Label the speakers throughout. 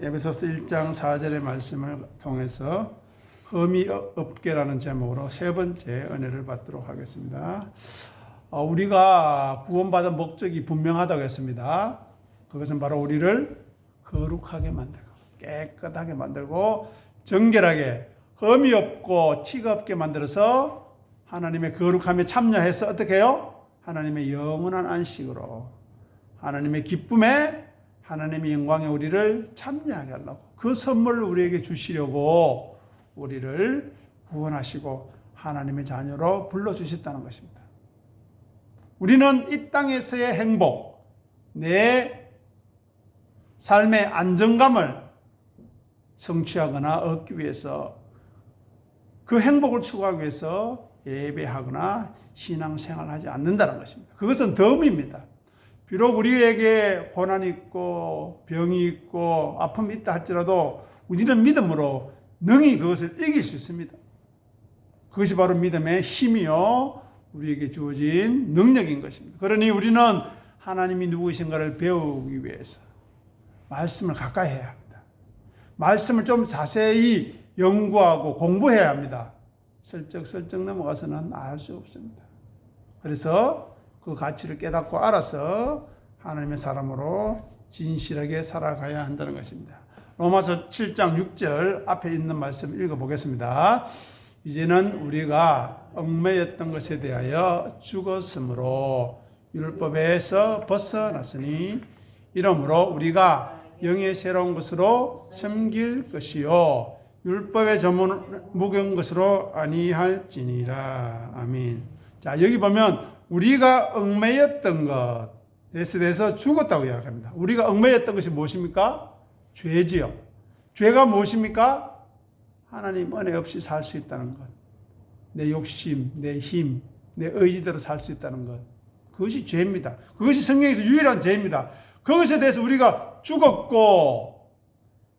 Speaker 1: 에베소서 1장 4절의 말씀을 통해서 흠이 없게라는 제목으로 세 번째 은혜를 받도록 하겠습니다. 어, 우리가 구원받은 목적이 분명하다고 했습니다. 그것은 바로 우리를 거룩하게 만들고 깨끗하게 만들고 정결하게 흠이 없고 티가 없게 만들어서 하나님의 거룩함에 참여해서 어떻게 해요? 하나님의 영원한 안식으로 하나님의 기쁨에 하나님의 영광에 우리를 참여하게 하려고 그 선물을 우리에게 주시려고 우리를 구원하시고 하나님의 자녀로 불러주셨다는 것입니다. 우리는 이 땅에서의 행복, 내 삶의 안정감을 성취하거나 얻기 위해서 그 행복을 추구하기 위해서 예배하거나 신앙생활하지 않는다는 것입니다. 그것은 덤입니다. 비록 우리에게 고난이 있고 병이 있고 아픔이 있다 할지라도 우리는 믿음으로 능히 그것을 이길 수 있습니다. 그것이 바로 믿음의 힘이요 우리에게 주어진 능력인 것입니다. 그러니 우리는 하나님이 누구이신가를 배우기 위해서 말씀을 가까이 해야 합니다. 말씀을 좀 자세히 연구하고 공부해야 합니다. 슬쩍슬쩍 넘어가서는 알 수 없습니다. 그래서 그 가치를 깨닫고 알아서 하나님의 사람으로 진실하게 살아가야 한다는 것입니다. 로마서 7장 6절 앞에 있는 말씀 읽어보겠습니다. 이제는 우리가 얽매였던 것에 대하여 죽었으므로 율법에서 벗어났으니 이러므로 우리가 영의 새로운 것으로 섬길 것이요 율법의 전문 무거운 것으로 아니할지니라 아멘. 자 여기 보면 우리가 얽매였던 것에 대해서 죽었다고 이야기합니다. 우리가 얽매였던 것이 무엇입니까? 죄지요. 죄가 무엇입니까? 하나님 은혜 없이 살 수 있다는 것. 내 욕심, 내 힘, 내 의지대로 살 수 있다는 것. 그것이 죄입니다. 그것이 성경에서 유일한 죄입니다. 그것에 대해서 우리가 죽었고,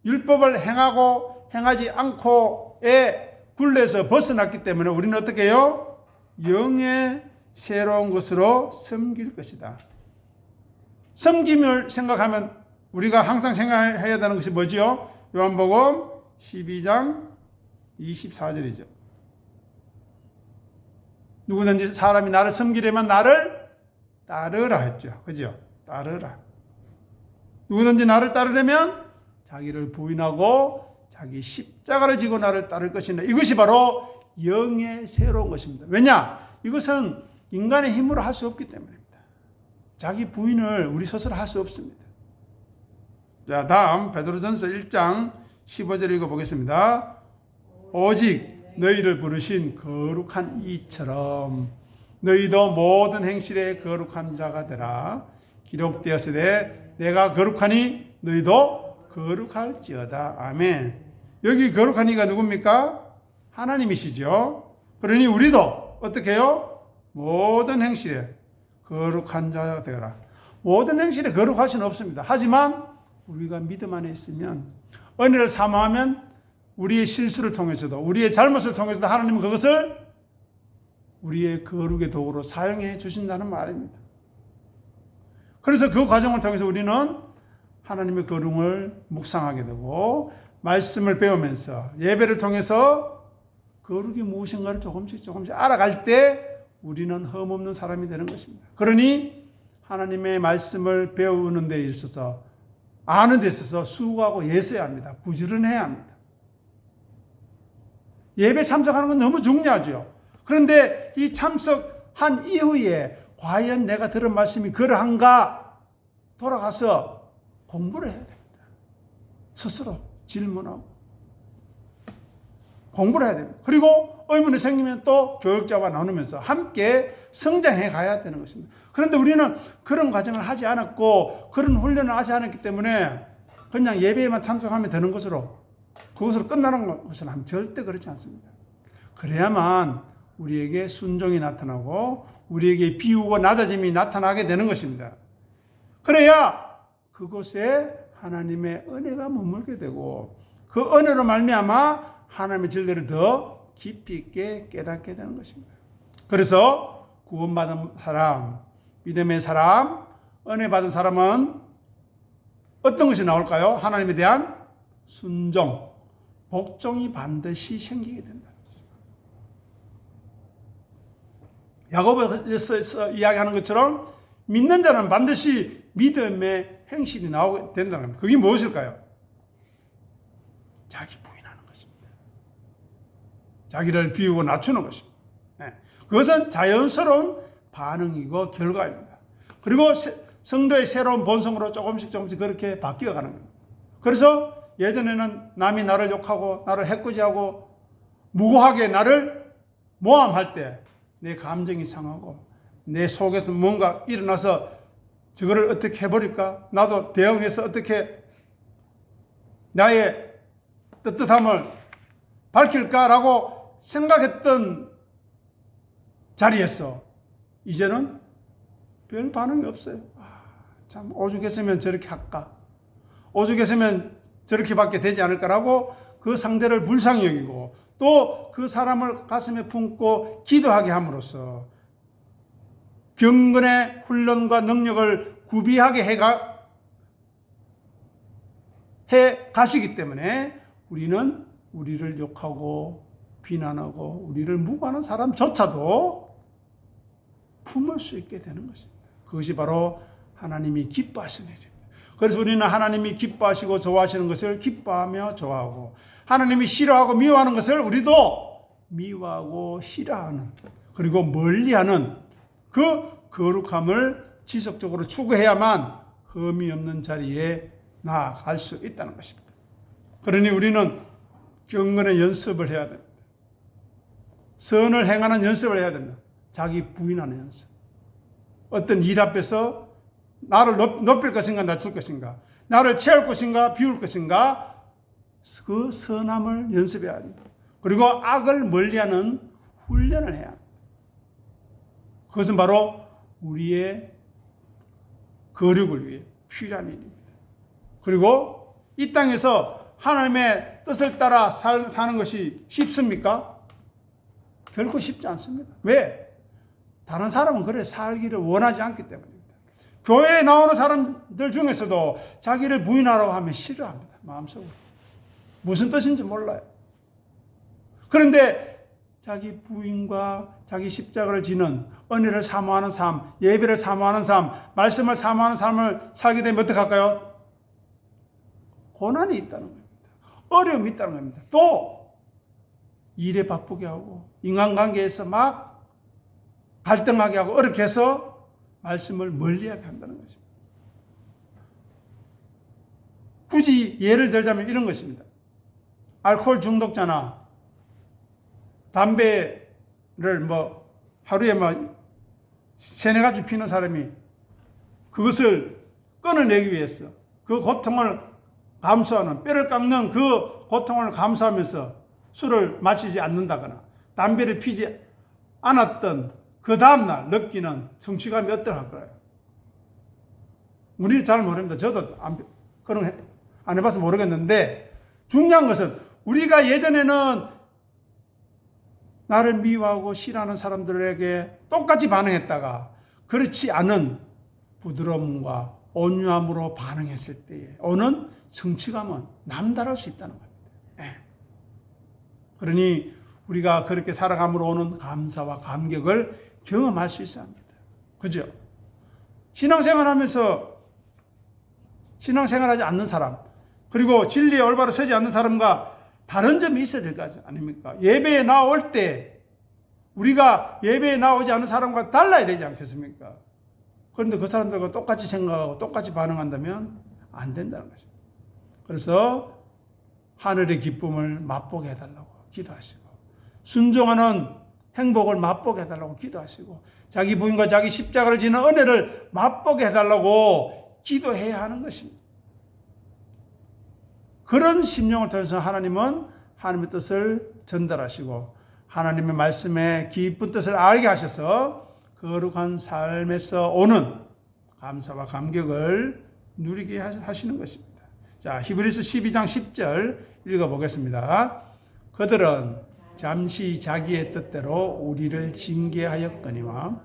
Speaker 1: 율법을 행하고 행하지 않고의 굴레에서 벗어났기 때문에 우리는 어떻게 해요? 영의 새로운 것으로 섬길 것이다. 섬김을 생각하면 우리가 항상 생각해야 되는 것이 뭐지요? 요한복음 12장 24절이죠. 누구든지 사람이 나를 섬기려면 나를 따르라 했죠. 그죠? 따르라. 누구든지 나를 따르려면 자기를 부인하고 자기 십자가를 지고 나를 따를 것이다. 이것이 바로 영의 새로운 것입니다. 왜냐? 이것은 인간의 힘으로 할 수 없기 때문입니다. 자기 부인을 우리 스스로 할 수 없습니다. 자, 다음 베드로전서 1장 15절 읽어 보겠습니다. 오직 너희를 부르신 거룩한 이처럼 너희도 모든 행실에 거룩한 자가 되라. 기록되었으되 내가 거룩하니 너희도 거룩할지어다. 아멘. 여기 거룩한 이가 누굽니까? 하나님이시죠. 그러니 우리도 어떻게 해요? 모든 행실에 거룩한 자가 되어라. 모든 행실에 거룩할 수는 없습니다. 하지만 우리가 믿음 안에 있으면 은혜를 사모하면 우리의 실수를 통해서도 우리의 잘못을 통해서도 하나님은 그것을 우리의 거룩의 도구로 사용해 주신다는 말입니다. 그래서 그 과정을 통해서 우리는 하나님의 거룩을 묵상하게 되고 말씀을 배우면서 예배를 통해서 거룩이 무엇인가를 조금씩 조금씩 알아갈 때 우리는 흠없는 사람이 되는 것입니다. 그러니 하나님의 말씀을 배우는 데 있어서 아는 데 있어서 수고하고 예서야 합니다. 부지런해야 합니다. 예배 참석하는 건 너무 중요하죠. 그런데 이 참석한 이후에 과연 내가 들은 말씀이 그러한가 돌아가서 공부를 해야 됩니다. 스스로 질문하고 공부를 해야 됩니다. 그리고 의문이 생기면 또 교육자와 나누면서 함께 성장해 가야 되는 것입니다. 그런데 우리는 그런 과정을 하지 않았고 그런 훈련을 하지 않았기 때문에 그냥 예배에만 참석하면 되는 것으로 그것으로 끝나는 것은 절대 그렇지 않습니다. 그래야만 우리에게 순종이 나타나고 우리에게 비우고 낮아짐이 나타나게 되는 것입니다. 그래야 그곳에 하나님의 은혜가 머물게 되고 그 은혜로 말미암아 하나님의 진리를 더 깊이 있게 깨닫게 되는 것입니다. 그래서 구원받은 사람, 믿음의 사람, 은혜 받은 사람은 어떤 것이 나올까요? 하나님에 대한 순종, 복종이 반드시 생기게 된다. 야고보에서 이야기하는 것처럼 믿는 자는 반드시 믿음의 행실이 나오게 된다는 겁니다. 그게 무엇일까요? 자기. 자기를 비우고 낮추는 것입니다. 네. 그것은 자연스러운 반응이고 결과입니다. 그리고 세- 성도의 새로운 본성으로 조금씩 조금씩 그렇게 바뀌어 가는 겁니다. 그래서 예전에는 남이 나를 욕하고 나를 해코지하고 무고하게 나를 모함할 때 내 감정이 상하고 내 속에서 뭔가 일어나서 저거를 어떻게 해버릴까? 나도 대응해서 어떻게 나의 떳떳함을 밝힐까라고 생각했던 자리에서 이제는 별 반응이 없어요. 아, 참 오죽했으면 저렇게 할까? 오죽했으면 저렇게밖에 되지 않을까라고 그 상대를 불쌍히 여기고 또 그 사람을 가슴에 품고 기도하게 함으로써 경건의 훈련과 능력을 구비하게 해가 해 가시기 때문에 우리는 우리를 욕하고 비난하고 우리를 무고하는 사람조차도 품을 수 있게 되는 것입니다. 그것이 바로 하나님이 기뻐하시는 일입니다. 그래서 우리는 하나님이 기뻐하시고 좋아하시는 것을 기뻐하며 좋아하고 하나님이 싫어하고 미워하는 것을 우리도 미워하고 싫어하는 그리고 멀리하는 그 거룩함을 지속적으로 추구해야만 흠이 없는 자리에 나아갈 수 있다는 것입니다. 그러니 우리는 경건의 연습을 해야 됩니다. 선을 행하는 연습을 해야 됩니다. 자기 부인하는 연습. 어떤 일 앞에서 나를 높, 높일 것인가 낮출 것인가 나를 채울 것인가 비울 것인가 그 선함을 연습해야 합니다. 그리고 악을 멀리하는 훈련을 해야 합니다. 그것은 바로 우리의 거룩을 위해 필요한 일입니다. 그리고 이 땅에서 하나님의 뜻을 따라 살, 사는 것이 쉽습니까? 결코 쉽지 않습니다. 왜? 다른 사람은 그래 살기를 원하지 않기 때문입니다. 교회에 나오는 사람들 중에서도 자기를 부인하라고 하면 싫어합니다. 마음속으로. 무슨 뜻인지 몰라요. 그런데 자기 부인과 자기 십자가를 지는 은혜를 사모하는 삶, 예배를 사모하는 삶, 말씀을 사모하는 삶을 살게 되면 어떡할까요? 고난이 있다는 겁니다. 어려움이 있다는 겁니다. 또 일에 바쁘게 하고 인간관계에서 막 갈등하게 하고 어렵게 해서 말씀을 멀리하게 한다는 것입니다. 굳이 예를 들자면 이런 것입니다. 알코올 중독자나 담배를 뭐 하루에 뭐 세네 가지 피는 사람이 그것을 끊어내기 위해서 그 고통을 감수하는 뼈를 깎는 그 고통을 감수하면서 술을 마시지 않는다거나 담배를 피지 않았던 그 다음날 느끼는 성취감이 어떨까요? 우리는 잘 모릅니다. 저도 안, 그런 거안 해봐서 모르겠는데 중요한 것은 우리가 예전에는 나를 미워하고 싫어하는 사람들에게 똑같이 반응했다가 그렇지 않은 부드러움과 온유함으로 반응했을 때에 오는 성취감은 남다를 수 있다는 겁니다. 예. 그러니 우리가 그렇게 살아감으로 오는 감사와 감격을 경험할 수 있어야 합니다. 그죠? 신앙생활 하면서 신앙생활 하지 않는 사람, 그리고 진리에 올바로 서지 않는 사람과 다른 점이 있어야 될 거 아닙니까? 예배에 나올 때 우리가 예배에 나오지 않는 사람과 달라야 되지 않겠습니까? 그런데 그 사람들과 똑같이 생각하고 똑같이 반응한다면 안 된다는 것입니다. 그래서 하늘의 기쁨을 맛보게 해달라고 기도하시고 순종하는 행복을 맛보게 해달라고 기도하시고 자기 부인과 자기 십자가를 지는 은혜를 맛보게 해달라고 기도해야 하는 것입니다. 그런 심령을 통해서 하나님은 하나님의 뜻을 전달하시고 하나님의 말씀의 깊은 뜻을 알게 하셔서 거룩한 삶에서 오는 감사와 감격을 누리게 하시는 것입니다. 자, 히브리서 12장 10절 읽어보겠습니다. 그들은 잠시 자기의 뜻대로 우리를 징계하였거니와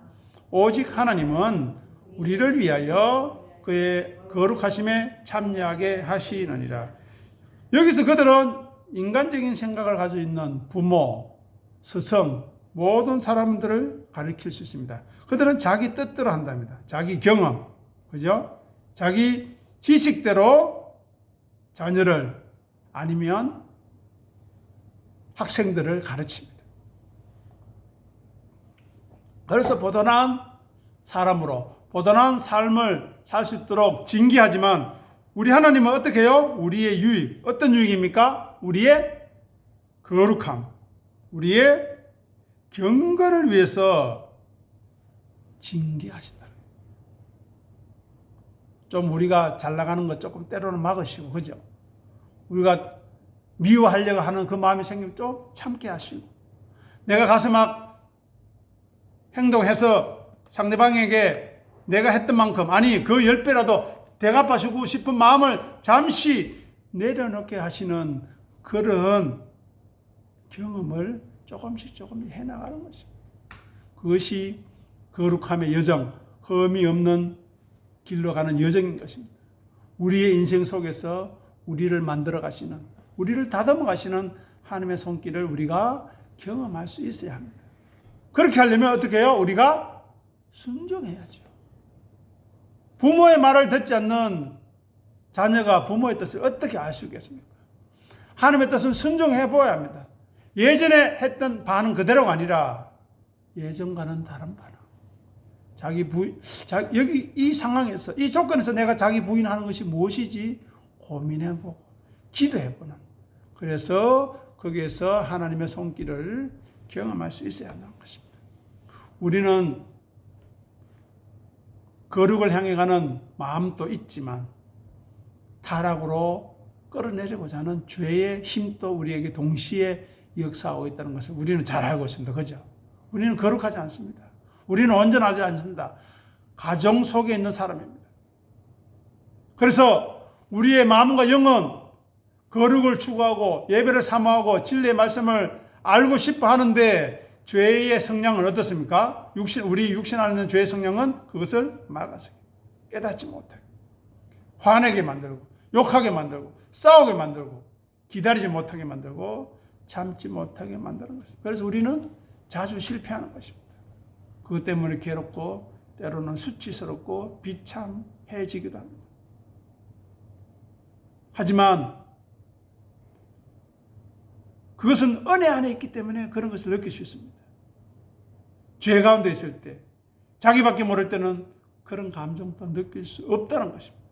Speaker 1: 오직 하나님은 우리를 위하여 그의 거룩하심에 참여하게 하시느니라. 여기서 그들은 인간적인 생각을 가지고 있는 부모, 스승, 모든 사람들을 가리킬 수 있습니다. 그들은 자기 뜻대로 한답니다. 자기 경험, 그죠? 자기 지식대로 자녀를 아니면 학생들을 가르칩니다. 그래서 보다 나은 사람으로 보다 나은 삶을 살 수 있도록 징계하지만 우리 하나님은 어떻게 해요? 우리의 유익. 어떤 유익입니까? 우리의 거룩함. 우리의 경건을 위해서 징계하신다. 좀 우리가 잘 나가는 것 조금 때로는 막으시고, 그죠? 우리가 미워하려고 하는 그 마음이 생기면 좀 참게 하시고, 내가 가서 막 행동해서 상대방에게 내가 했던 만큼, 아니, 그열 배라도 대갚아주고 싶은 마음을 잠시 내려놓게 하시는 그런 경험을 조금씩 조금씩 해나가는 것입니다. 그것이 거룩함의 여정, 흠이 없는 길로 가는 여정인 것입니다. 우리의 인생 속에서 우리를 만들어 가시는, 우리를 다듬어 가시는 하나님의 손길을 우리가 경험할 수 있어야 합니다. 그렇게 하려면 어떻게 해요? 우리가 순종해야죠. 부모의 말을 듣지 않는 자녀가 부모의 뜻을 어떻게 알 수 있겠습니까? 하나님의 뜻은 순종해 보아야 합니다. 예전에 했던 반응 그대로가 아니라 예전과는 다른 반응. 자기 부인, 자, 여기 이 상황에서, 이 조건에서 내가 자기 부인하는 것이 무엇이지 고민해보고, 기도해보는. 그래서 거기에서 하나님의 손길을 경험할 수 있어야 하는 것입니다. 우리는 거룩을 향해 가는 마음도 있지만, 타락으로 끌어내리고자 하는 죄의 힘도 우리에게 동시에 역사하고 있다는 것을 우리는 잘 알고 있습니다. 그죠? 우리는 거룩하지 않습니다. 우리는 온전하지 않습니다. 가정 속에 있는 사람입니다. 그래서 우리의 마음과 영은 거룩을 추구하고 예배를 사모하고 진리의 말씀을 알고 싶어 하는데 죄의 성향은 어떻습니까? 육신, 우리 육신 안에 있는 죄의 성향은 그것을 막아서 깨닫지 못해. 화내게 만들고, 욕하게 만들고, 싸우게 만들고, 기다리지 못하게 만들고, 참지 못하게 만드는 것입니다. 그래서 우리는 자주 실패하는 것입니다. 그것 때문에 괴롭고 때로는 수치스럽고 비참해지기도 합니다. 하지만 그것은 은혜 안에 있기 때문에 그런 것을 느낄 수 있습니다. 죄 가운데 있을 때, 자기밖에 모를 때는 그런 감정도 느낄 수 없다는 것입니다.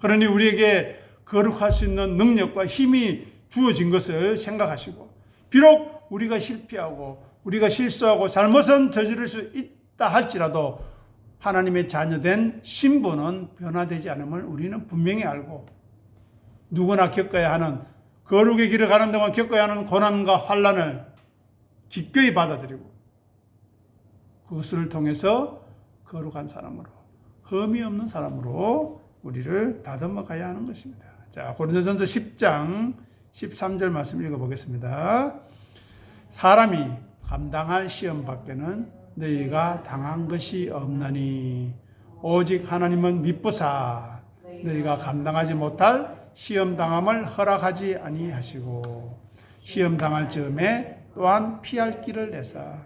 Speaker 1: 그러니 우리에게 거룩할 수 있는 능력과 힘이 주어진 것을 생각하시고, 비록 우리가 실패하고, 우리가 실수하고, 잘못은 저지를 수 있다 할지라도, 하나님의 자녀된 신분은 변화되지 않음을 우리는 분명히 알고, 누구나 겪어야 하는, 거룩의 길을 가는 동안 겪어야 하는 고난과 환란을 기꺼이 받아들이고, 그것을 통해서 거룩한 사람으로, 흠이 없는 사람으로 우리를 다듬어 가야 하는 것입니다. 자, 고린도전서 10장 13절 말씀 읽어 보겠습니다. 사람이 감당할 시험 밖에는 너희가 당한 것이 없나니 오직 하나님은 미쁘사 너희가 감당하지 못할 시험 당함을 허락하지 아니하시고 시험 당할 즈음에 또한 피할 길을 내사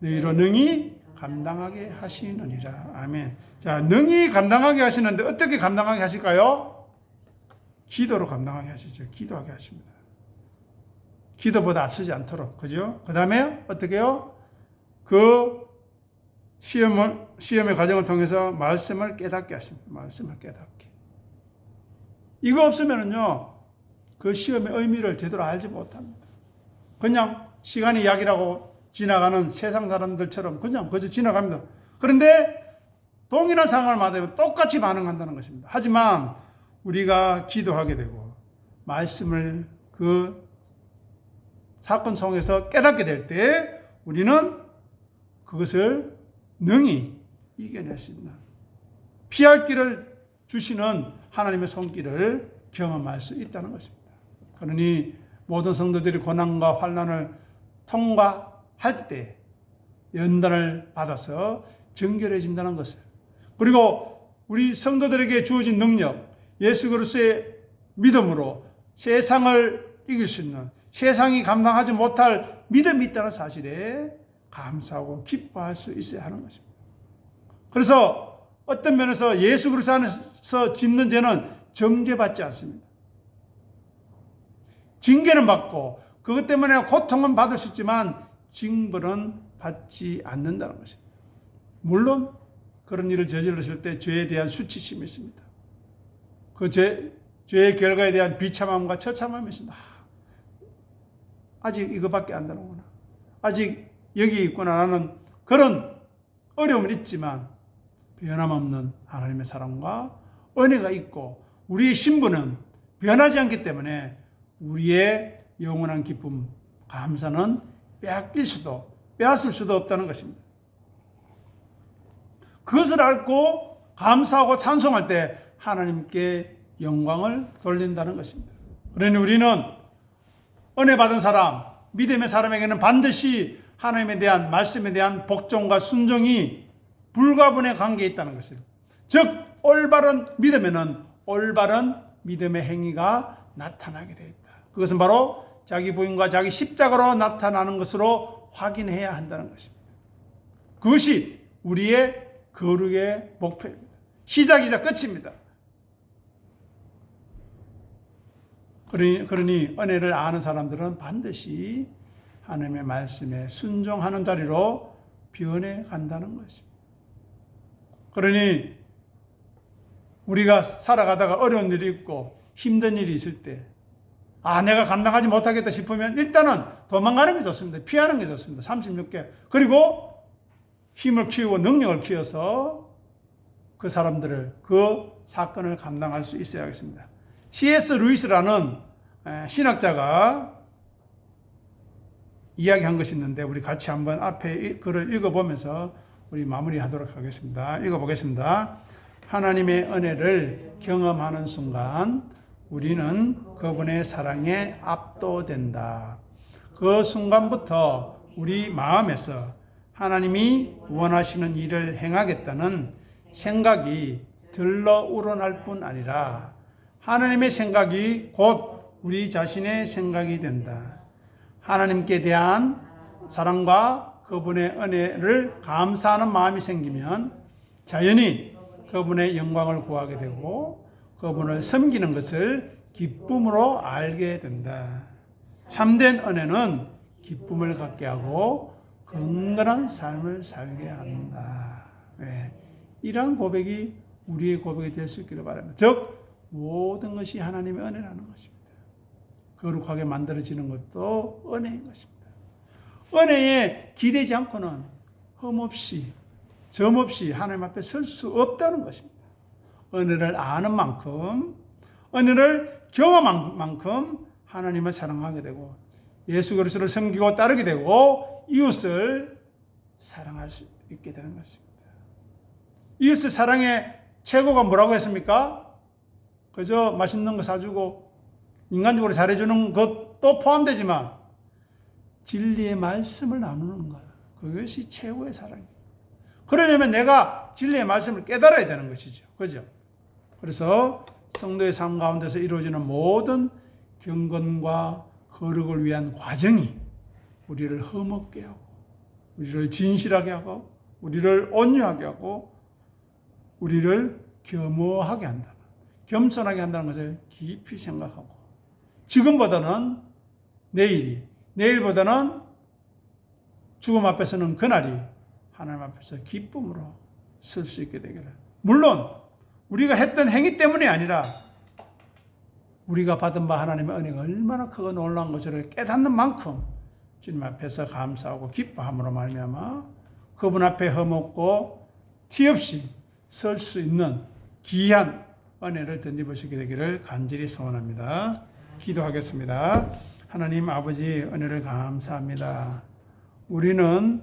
Speaker 1: 너희로 능히 감당하게 하시느니라. 아멘. 자, 능히 감당하게 하시는데 어떻게 감당하게 하실까요? 기도로 감당하게 하시죠. 기도하게 하십니다. 기도보다 앞서지 않도록. 그죠? 그 다음에 어떻게요? 그 시험을, 시험의 과정을 통해서 말씀을 깨닫게 하십니다. 말씀을 깨닫게. 이거 없으면은요, 그 시험의 의미를 제대로 알지 못합니다. 그냥 시간이 약이라고 지나가는 세상 사람들처럼 그냥 그저 지나갑니다. 그런데 동일한 상황을 맞으면 똑같이 반응한다는 것입니다. 하지만 우리가 기도하게 되고 말씀을 그 사건 속에서 깨닫게 될 때 우리는 그것을 능히 이겨낼 수 있는 피할 길을 주시는 하나님의 손길을 경험할 수 있다는 것입니다. 그러니 모든 성도들이 고난과 환난을 통과할 때 연단을 받아서 정결해진다는 것을 그리고 우리 성도들에게 주어진 능력, 예수 그리스도의 믿음으로 세상을 이길 수 있는 세상이 감당하지 못할 믿음이 있다는 사실에 감사하고 기뻐할 수 있어야 하는 것입니다. 그래서 어떤 면에서 예수 그리스도 안에서 짓는 죄는 정죄받지 않습니다. 징계는 받고 그것 때문에 고통은 받을 수 있지만 징벌은 받지 않는다는 것입니다. 물론 그런 일을 저질렀을 때 죄에 대한 수치심이 있습니다. 그 죄, 죄의 결과에 대한 비참함과 처참함이 있습니다. 아직 이거밖에 안 되는구나. 아직 여기 있구나. 라는 그런 어려움은 있지만 변함없는 하나님의 사랑과 은혜가 있고 우리의 신분은 변하지 않기 때문에 우리의 영원한 기쁨, 감사는 빼앗길 수도, 빼앗을 수도 없다는 것입니다. 그것을 알고 감사하고 찬송할 때 하나님께 영광을 돌린다는 것입니다. 그러니 우리는 은혜 받은 사람, 믿음의 사람에게는 반드시 하나님에 대한 말씀에 대한 복종과 순종이 불가분의 관계에 있다는 것을. 즉 올바른 믿음에는 올바른 믿음의 행위가 나타나게 되어 있다. 그것은 바로 자기 부인과 자기 십자가로 나타나는 것으로 확인해야 한다는 것입니다. 그것이 우리의 거룩의 목표입니다. 시작이자 끝입니다. 그러니, 그러니 은혜를 아는 사람들은 반드시 하나님의 말씀에 순종하는 자리로 변해 간다는 것입니다. 그러니 우리가 살아가다가 어려운 일이 있고 힘든 일이 있을 때, 아, 내가 감당하지 못하겠다 싶으면 일단은 도망가는 게 좋습니다. 피하는 게 좋습니다. 36개. 그리고 힘을 키우고 능력을 키워서 그 사람들을, 그 사건을 감당할 수 있어야겠습니다. C.S. 루이스라는 신학자가 이야기한 것이 있는데 우리 같이 한번 앞에 글을 읽어보면서 우리 마무리하도록 하겠습니다. 읽어보겠습니다. 하나님의 은혜를 경험하는 순간 우리는 그분의 사랑에 압도된다. 그 순간부터 우리 마음에서 하나님이 원하시는 일을 행하겠다는 생각이 들러 우러날 뿐 아니라 하나님의 생각이 곧 우리 자신의 생각이 된다. 하나님께 대한 사랑과 그분의 은혜를 감사하는 마음이 생기면 자연히 그분의 영광을 구하게 되고 그분을 섬기는 것을 기쁨으로 알게 된다. 참된 은혜는 기쁨을 갖게 하고 건강한 삶을 살게 한다. 네. 이러한 고백이 우리의 고백이 될 수 있기를 바랍니다. 즉 모든 것이 하나님의 은혜라는 것입니다. 거룩하게 만들어지는 것도 은혜인 것입니다. 은혜에 기대지 않고는 흠없이 점없이 하나님 앞에 설 수 없다는 것입니다. 은혜를 아는 만큼 은혜를 경험한 만큼 하나님을 사랑하게 되고 예수 그리스도를 섬기고 따르게 되고 이웃을 사랑할 수 있게 되는 것입니다. 이웃의 사랑의 최고가 뭐라고 했습니까? 그저 맛있는 거 사주고 인간적으로 잘해주는 것도 포함되지만 진리의 말씀을 나누는 것. 그것이 최고의 사랑입니다. 그러려면 내가 진리의 말씀을 깨달아야 되는 것이죠. 그죠? 그래서 성도의 삶 가운데서 이루어지는 모든 경건과 거룩을 위한 과정이 우리를 흠없게 하고, 우리를 진실하게 하고, 우리를 온유하게 하고, 우리를 겸허하게 한다. 겸손하게 한다는 것을 깊이 생각하고, 지금보다는 내일이, 내일보다는 죽음 앞에서는 그날이 하나님 앞에서 기쁨으로 쓸 수 있게 되기를. 물론 우리가 했던 행위 때문이 아니라 우리가 받은 바 하나님의 은혜가 얼마나 크고 놀라운 것을 깨닫는 만큼 주님 앞에서 감사하고 기뻐함으로 말미암아 그분 앞에 허먹고 티 없이 설 수 있는 귀한 은혜를 던져보시게 되기를 간절히 소원합니다. 기도하겠습니다. 하나님 아버지 은혜를 감사합니다. 우리는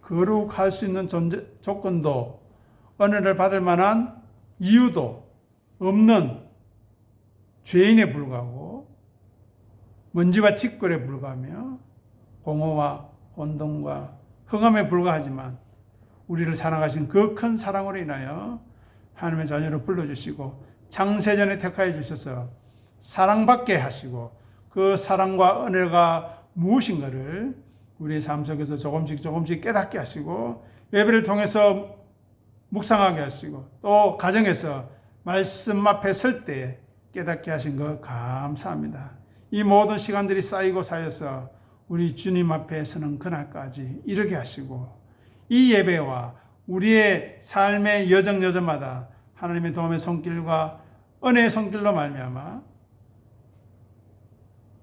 Speaker 1: 거룩할 수 있는 존재, 조건도 은혜를 받을 만한 이유도 없는 죄인에 불과하고 먼지와 티끌에 불과하며 공허와 혼돈과 흑암에 불과하지만 우리를 사랑하신 그 큰 사랑으로 인하여 하나님의 자녀로 불러주시고 창세전에 택하여 주셔서 사랑받게 하시고 그 사랑과 은혜가 무엇인가를 우리의 삶 속에서 조금씩 조금씩 깨닫게 하시고 예배를 통해서 묵상하게 하시고 또 가정에서 말씀 앞에 설 때 깨닫게 하신 것 감사합니다. 이 모든 시간들이 쌓이고 쌓여서 우리 주님 앞에 서는 그날까지 이르게 하시고 이 예배와 우리의 삶의 여정 여정마다 하나님의 도움의 손길과 은혜의 손길로 말미암아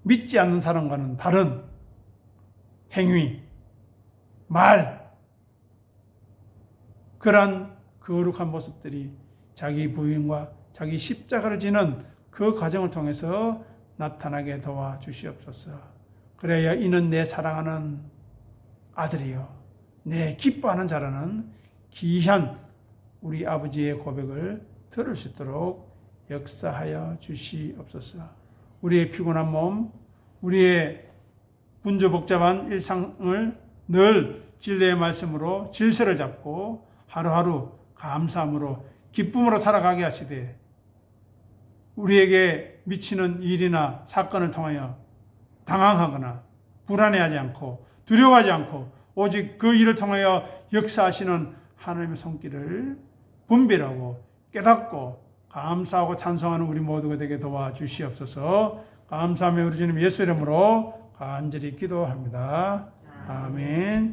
Speaker 1: 믿지 않는 사람과는 다른 행위, 말, 그러한 거룩한 모습들이 자기 부인과 자기 십자가를 지는 그 과정을 통해서 나타나게 도와 주시옵소서. 그래야 이는 내 사랑하는 아들이요. 내 기뻐하는 자라는 귀한 우리 아버지의 고백을 들을 수 있도록 역사하여 주시옵소서. 우리의 피곤한 몸, 우리의 분주 복잡한 일상을 늘 진리의 말씀으로 질서를 잡고 하루하루 감사함으로 기쁨으로 살아가게 하시되 우리에게 미치는 일이나 사건을 통하여 당황하거나 불안해하지 않고 두려워하지 않고 오직 그 일을 통하여 역사하시는 하나님의 손길을 분별하고 깨닫고 감사하고 찬송하는 우리 모두가 되게 도와주시옵소서 감사하며 우리 주님 예수 이름으로 간절히 기도합니다. 아멘.